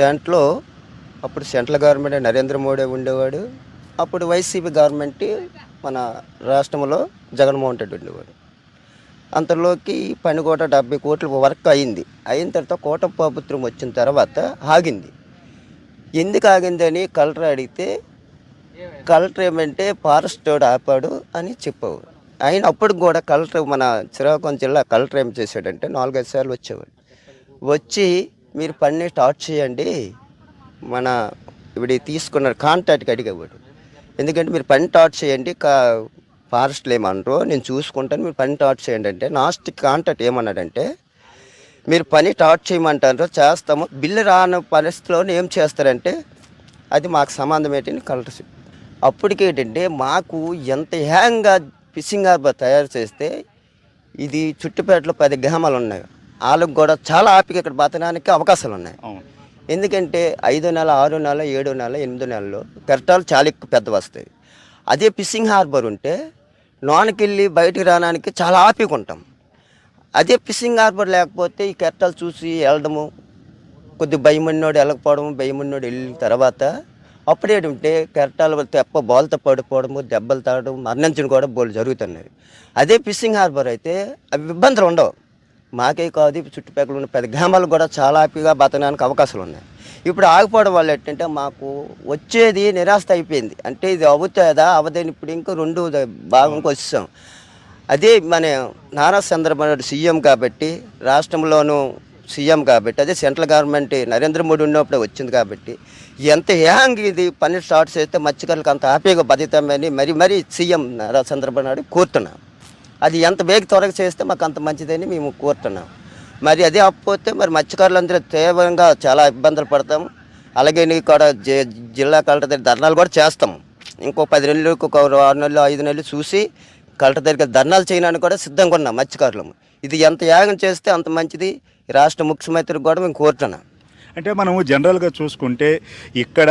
దాంట్లో అప్పుడు సెంట్రల్ గవర్నమెంట్ నరేంద్ర మోడీ ఉండేవాడు. అప్పుడు వైసీపీ గవర్నమెంట్ మన రాష్ట్రంలో జగన్మోహన్ రెడ్డి ఉండేవాడు. అంతలోకి పని కూడా డెబ్బై కోట్ల వర్క్ అయింది. అయిన తర్వాత కోట ప్రభుత్వం వచ్చిన తర్వాత ఆగింది. ఎందుకు ఆగిందని కలెక్టర్ అడిగితే కలెక్టర్ ఏమంటే ఫారెస్ట్ ఆపాడు అని చెప్పావు. ఆయన అప్పుడు కూడా కలెక్టర్ మన శ్రీకాకుళం జిల్లా కలెక్టర్ ఏం చేశాడంటే నాలుగైదు సార్లు వచ్చేవాడు. వచ్చి మీరు పని స్టార్ట్ చేయండి. మన ఇప్పుడు తీసుకున్న కాంటాక్ట్కి అడిగేవాడు. ఎందుకంటే మీరు పని స్టార్ట్ చేయండి కా ఫారెస్ట్లు ఏమనరు నేను చూసుకుంటాను. మీరు పని స్టార్ట్ చేయండి అంటే లాస్ట్ కాంటాక్ట్ ఏమన్నాడంటే మీరు పని స్టార్ట్ చేయమంటారు చేస్తాము. బిల్లు రాని పరిస్థితిలో ఏం చేస్తారంటే అది మాకు సంబంధం ఏంటని కలెక్టర్ చెప్పాడు. అప్పటికి ఏంటంటే మాకు ఎంత హ్యాంగ్గా ఫిషింగ్ హార్బర్ తయారు చేస్తే ఇది చుట్టుపేటలో పది గ్రామాలు ఉన్నాయి. వాళ్ళకు కూడా చాలా ఆపిక ఇక్కడ బతకడానికి అవకాశాలు ఉన్నాయి. ఎందుకంటే ఐదో నెల ఆరో నెల ఏడో నెల ఎనిమిదో నెలలో కెరటాలు చాలా ఎక్కువ పెద్ద వస్తాయి. అదే ఫిషింగ్ హార్బర్ ఉంటే లోనకెళ్ళి బయటికి రావడానికి చాలా ఆపిక ఉంటాం. అదే ఫిషింగ్ హార్బర్ లేకపోతే ఈ కెరటాలు చూసి వెళ్ళడము కొద్ది భయమన్నోడు వెళ్ళకపోవడం వెళ్ళకపోవడము వెళ్ళిన తర్వాత అప్పుడేంటంటే కెరటాలు తెప్ప బోల్తో పడిపోవడము దెబ్బలు తాగడం మరణించడం కూడా బోలు జరుగుతున్నాయి అదే ఫిషింగ్ హార్బర్ అయితే అవి ఇబ్బందులు ఉండవు. మాకే కాదు చుట్టుపక్కల ఉన్న పెద్ద గ్రామాలకు కూడా చాలా హ్యాపీగా బతకడానికి అవకాశాలు ఉన్నాయి. ఇప్పుడు ఆగిపోవడం వల్ల ఏంటంటే మాకు వచ్చేది నిరాశ అయిపోయింది. అంటే ఇది అవుతుందా? అవదని ఇప్పుడు ఇంకా రెండు భాగంకి వచ్చాం అదే మన నారా చంద్రబాబు సీఎం కాబట్టి రాష్ట్రంలోనూ సీఎం కాబట్టి అదే సెంట్రల్ గవర్నమెంట్ నరేంద్ర మోడీ ఉన్నప్పుడు వచ్చింది కాబట్టి ఎంత హ్యాంగ్ ఇది పని స్టార్ట్ చేస్తే మత్స్యకారులకు అంత హ్యాపీగా బతుకుతామని మరి మరి సీఎం నారా చంద్రబాబు నాయుడు కోరుతున్నాం. అది ఎంత వేగ త్వరగా చేస్తే మాకు అంత మంచిదని మేము కోరుతున్నాం. మరి అదే అప్పపోతే మరి మత్స్యకారులందరూ తీవ్రంగా చాలా ఇబ్బందులు పడతాం అలాగే నీ కూడా జి- జిల్లా కలెక్టర్ దగ్గర ధర్నాలు కూడా చేస్తాం ఇంకో పది నెలలు ఇంకొక ఆరు నెలలు ఐదు నెలలు చూసి కలెక్టర్ దగ్గర ధర్నాలు చేయడానికి కూడా సిద్ధంగా ఉన్నాం మత్స్యకారులము. ఇది ఎంత యాగం చేస్తే అంత మంచిది. రాష్ట్ర ముఖ్యమంత్రికి కూడా మేము కోరుతున్నాం. అంటే మనము జనరల్గా చూసుకుంటే ఇక్కడ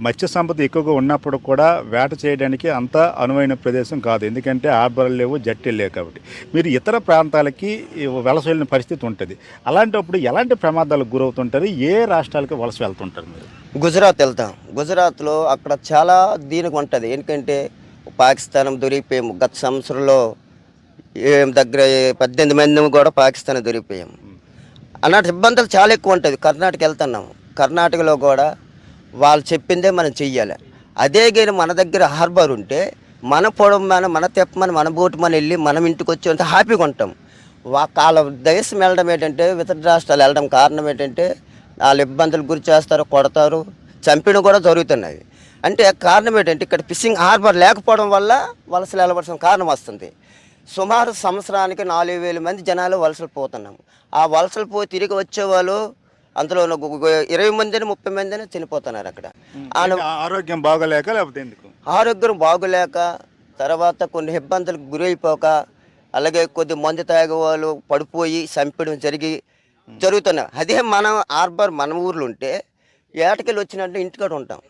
మత్స్య సంపద ఎక్కువగా ఉన్నప్పుడు కూడా వేట చేయడానికి అంత అనువైన ప్రదేశం కాదు. ఎందుకంటే హార్బర్లు లేవు జట్టెలు లేవు కాబట్టి. మీరు ఇతర ప్రాంతాలకి వలస వెళ్ళిన పరిస్థితి ఉంటుంది. అలాంటప్పుడు ఎలాంటి ప్రమాదాలకు గురవుతుంటారు? ఏ రాష్ట్రాలకు వలస వెళ్తుంటారు మీరు? గుజరాత్ వెళ్తాం. గుజరాత్లో అక్కడ చాలా దీనికి ఉంటుంది. ఎందుకంటే పాకిస్తాన్ దొరికిపోయాము. గత సంవత్సరంలో ఏం దగ్గర పద్దెనిమిది మంది కూడా పాకిస్తాన్ దొరికిపోయాము. అలాంటి ఇబ్బందులు చాలా ఎక్కువ ఉంటుంది కర్ణాటక వెళ్తున్నాము. కర్ణాటకలో కూడా వాళ్ళు చెప్పిందే మనం చెయ్యాలి. అదే కానీ మన దగ్గర హార్బర్ ఉంటే మన పొడవు మన మన తెప్పమని మన బోటు మన వెళ్ళి మనం ఇంటికి వచ్చి అంత హ్యాపీగా ఉంటాం. వా- వాళ్ళ దేశం వెళ్ళడం ఏంటంటే ఇతర రాష్ట్రాలు వెళ్ళడం కారణం ఏంటంటే వాళ్ళు ఇబ్బందులు గురి చేస్తారు కొడతారు చంపిన కూడా జరుగుతున్నాయి. అంటే కారణం ఏంటంటే ఇక్కడ ఫిషింగ్ హార్బర్ లేకపోవడం వల్ల వలసలు వెళ్ళవలసిన కారణం వస్తుంది. సుమారు సంవత్సరానికి నాలుగు వేల మంది జనాలు వలసలు పోతున్నాము. ఆ వలసలు పోయి తిరిగి వచ్చేవాళ్ళు అందులో ఇరవై మందిని ముప్పై మందిని చనిపోతున్నారు అక్కడ. ఆరోగ్యం బాగోలేక లేకపోతే ఎందుకు? ఆరోగ్యం బాగులేక తర్వాత కొన్ని ఇబ్బందులకు గురైపోక అలాగే కొద్ది మందు తాగే వాళ్ళు పడిపోయి చంపడం జరిగి జరుగుతున్నాయి అదే మనం హార్బర్ మన ఊర్లో ఉంటే ఏటకెళ్ళి వచ్చినట్టు ఇంటికాడ ఉంటాం.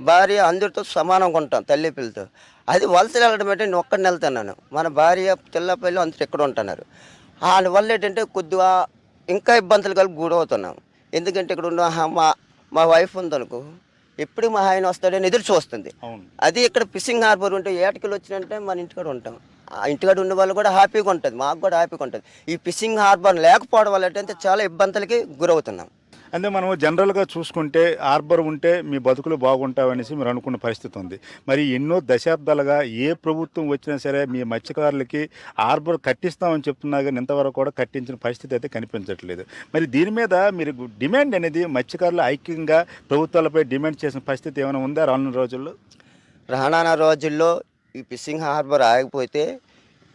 భార్య అందరితో సమానంగా ఉంటాం తల్లి పిల్లతో అది వలసలు వెళ్ళడం అంటే నేను ఒక్కడిని వెళ్తున్నాను. మన భార్య పిల్ల పిల్లలు అందరూ ఎక్కడ ఉంటున్నారు. వల్ల ఏంటంటే కొద్దిగా ఇంకా ఇబ్బందులు కలిగి గురవుతున్నాం. ఎందుకంటే ఇక్కడ ఉన్న మా మా వైఫ్ ఉందనుకో ఎప్పుడు మా ఆయన వస్తాడని ఎదురు చూస్తుంది. అది ఇక్కడ ఫిషింగ్ హార్బర్ ఉంటే ఏటకెళ్ళి వచ్చినంటే మన ఇంటికాడ ఉంటాం. ఆ ఇంటికాడ ఉన్న వాళ్ళు కూడా హ్యాపీగా ఉంటుంది. మాకు కూడా హ్యాపీగా ఉంటుంది. ఈ ఫిషింగ్ హార్బర్ లేకపోవడం వల్ల ఏంటంటే చాలా ఇబ్బందులకి గురవుతున్నాం. అంటే మనం జనరల్గా చూసుకుంటే హార్బర్ ఉంటే మీ బతుకులు బాగుంటావనేసి మీరు అనుకున్న పరిస్థితి ఉంది. మరి ఎన్నో దశాబ్దాలుగా ఏ ప్రభుత్వం వచ్చినా సరే మీ మత్స్యకారులకి హార్బర్ కట్టిస్తామని చెప్తున్నా కానీ ఇంతవరకు కూడా కట్టించిన పరిస్థితి అయితే కనిపించట్లేదు. మరి దీని మీద మీరు డిమాండ్ అనేది మత్స్యకారులు ఐక్యంగా ప్రభుత్వాలపై డిమాండ్ చేసిన పరిస్థితి ఏమైనా ఉందా రానున్న రోజుల్లో? రానున్న రోజుల్లో ఈ ఫిషింగ్ హార్బర్ ఆగిపోతే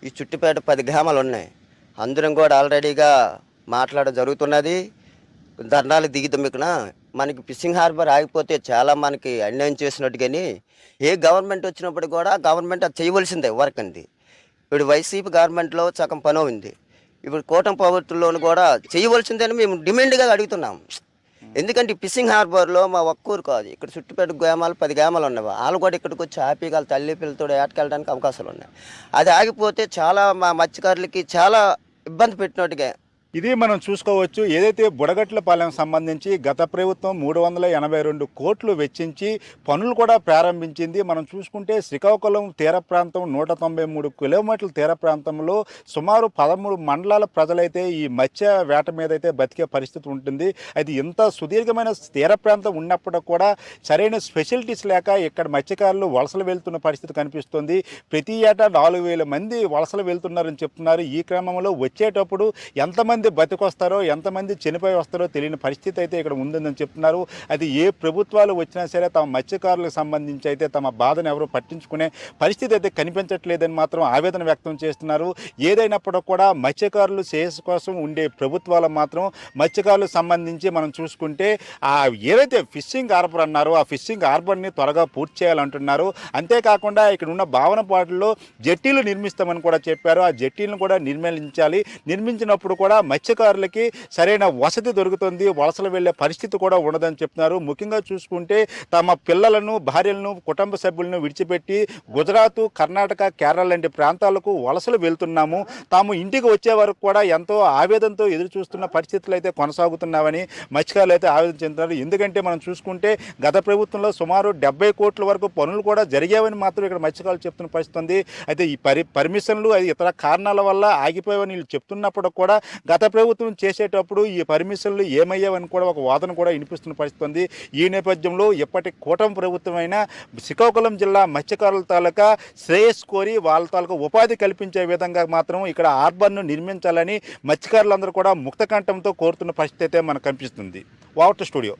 ఈ చుట్టుపేట పది గ్రామాలు ఉన్నాయి. అందరం కూడా ఆల్రెడీగా మాట్లాడడం జరుగుతున్నది. ధర్నాలు దిగుతాం ఇక్కడ మనకి ఫిషింగ్ హార్బర్ ఆగిపోతే చాలా మనకి అన్యాయం చేసినట్టు కానీ ఏ గవర్నమెంట్ వచ్చినప్పుడు కూడా గవర్నమెంట్ అది చేయవలసిందే వర్క్ అంది. ఇప్పుడు వైసీపీ గవర్నమెంట్లో సగం పని ఉంది. ఇప్పుడు కూటమి ప్రభుత్వంలోనూ కూడా చేయవలసిందని మేము డిమాండ్గా అడుగుతున్నాం. ఎందుకంటే ఫిషింగ్ హార్బర్లో మా ఒక్కూరు కాదు ఇక్కడ చుట్టుపేట గ్రామాలు పది గ్రామాలు ఉన్నాయి. వాళ్ళు కూడా ఇక్కడికి వచ్చి హ్యాపీగా వాళ్ళ తల్లి పిల్లలతో ఏటకెళ్ళడానికి అవకాశాలు ఉన్నాయి. అది ఆగిపోతే చాలా మా మత్స్యకారులకి చాలా ఇబ్బంది పెట్టినట్టుగా ఇది మనం చూసుకోవచ్చు. ఏదైతే బుడగట్లపాలెం సంబంధించి గత ప్రభుత్వం మూడు వందల ఎనభై రెండు కోట్లు వెచ్చించి పనులు కూడా ప్రారంభించింది. మనం చూసుకుంటే శ్రీకాకుళం తీర ప్రాంతం నూట తొంభై మూడు కిలోమీటర్ల తీర ప్రాంతంలో సుమారు పదమూడు మండలాల ప్రజలైతే ఈ మత్స్య వేట మీద అయితే బతికే పరిస్థితి ఉంటుంది. అది ఇంత సుదీర్ఘమైన తీర ప్రాంతం ఉన్నప్పుడు కూడా సరైన స్పెషాలిటీస్ లేక ఇక్కడ మత్స్యకారులు వలసలు వెళ్తున్న పరిస్థితి కనిపిస్తుంది. ప్రతి ఏటా నాలుగు వేల మంది వలసలు వెళ్తున్నారని చెప్తున్నారు. ఈ క్రమంలో వచ్చేటప్పుడు ఎంతమంది బతికొస్తారో ఎంతమంది చనిపోయి వస్తారో తెలియని పరిస్థితి అయితే ఇక్కడ ఉందని చెప్తున్నారు. అది ఏ ప్రభుత్వాలు వచ్చినా సరే తమ మత్స్యకారులకు సంబంధించి అయితే తమ బాధను ఎవరు పట్టించుకునే పరిస్థితి అయితే కనిపించట్లేదని మాత్రం ఆవేదన వ్యక్తం చేస్తున్నారు. ఏదైనప్పటికీ కూడా మత్స్యకారులు శ్రేయస్సు కోసం ఉండే ప్రభుత్వాలు మాత్రం మత్స్యకారులకు సంబంధించి మనం చూసుకుంటే ఆ ఏదైతే ఫిషింగ్ హార్బర్ అన్నారో ఆ ఫిషింగ్ హార్బర్ని త్వరగా పూర్తి చేయాలంటున్నారు. అంతేకాకుండా ఇక్కడ ఉన్న భావనపాటల్లో జట్టీలు నిర్మిస్తామని కూడా చెప్పారు. ఆ జట్టీలను కూడా నిర్మించాలి. నిర్మించినప్పుడు కూడా మత్స్యకారులకి సరైన వసతి దొరుకుతుంది వలసలు వెళ్ళే పరిస్థితి కూడా ఉండదని చెప్తున్నారు. ముఖ్యంగా చూసుకుంటే తమ పిల్లలను భార్యలను కుటుంబ సభ్యులను విడిచిపెట్టి గుజరాత్ కర్ణాటక కేరళ లాంటి ప్రాంతాలకు వలసలు వెళ్తున్నాము. తాము ఇంటికి వచ్చే వరకు కూడా ఎంతో ఆవేదనతో ఎదురు చూస్తున్న పరిస్థితులు అయితే కొనసాగుతున్నామని మత్స్యకారులు అయితే ఆవేదన చెందుతున్నారు. ఎందుకంటే మనం చూసుకుంటే గత ప్రభుత్వంలో సుమారు డెబ్బై కోట్ల వరకు పనులు కూడా జరిగావని మాత్రం ఇక్కడ మత్స్యకారులు చెప్తున్న పరిస్థితి ఉంది. అయితే ఈ పరి పర్మిషన్లు అది ఇతర కారణాల వల్ల ఆగిపోయావని వీళ్ళు చెప్తున్నప్పుడు కూడా గత ప్రభుత్వం చేసేటప్పుడు ఈ పర్మిషన్లు ఏమయ్యావని కూడా ఒక వాదన కూడా వినిపిస్తున్న పరిస్థితి ఉంది. ఈ నేపథ్యంలో ఇప్పటి కూటమి ప్రభుత్వమైన శ్రీకాకుళం జిల్లా మత్స్యకారుల తాలూకా శ్రేయస్ కోరి వాళ్ళ తాలూకా ఉపాధి కల్పించే విధంగా మాత్రం ఇక్కడ హార్బర్ను నిర్మించాలని మత్స్యకారులందరూ కూడా ముక్తకంఠంతో కోరుతున్న పరిస్థితి అయితే మనకు కనిపిస్తుంది. Water studio.